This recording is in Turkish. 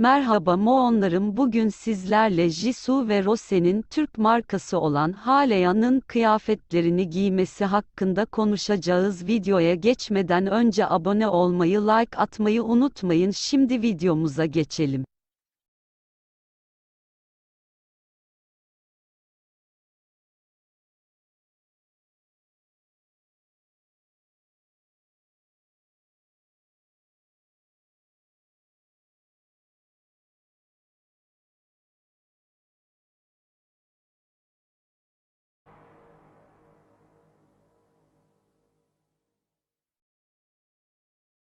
Merhaba Moonlarım bugün sizlerle Jisoo ve Rose'nin Türk markası olan Haleya'nın kıyafetlerini giymesi hakkında konuşacağız. Videoya geçmeden önce abone olmayı like atmayı unutmayın. Şimdi videomuza geçelim.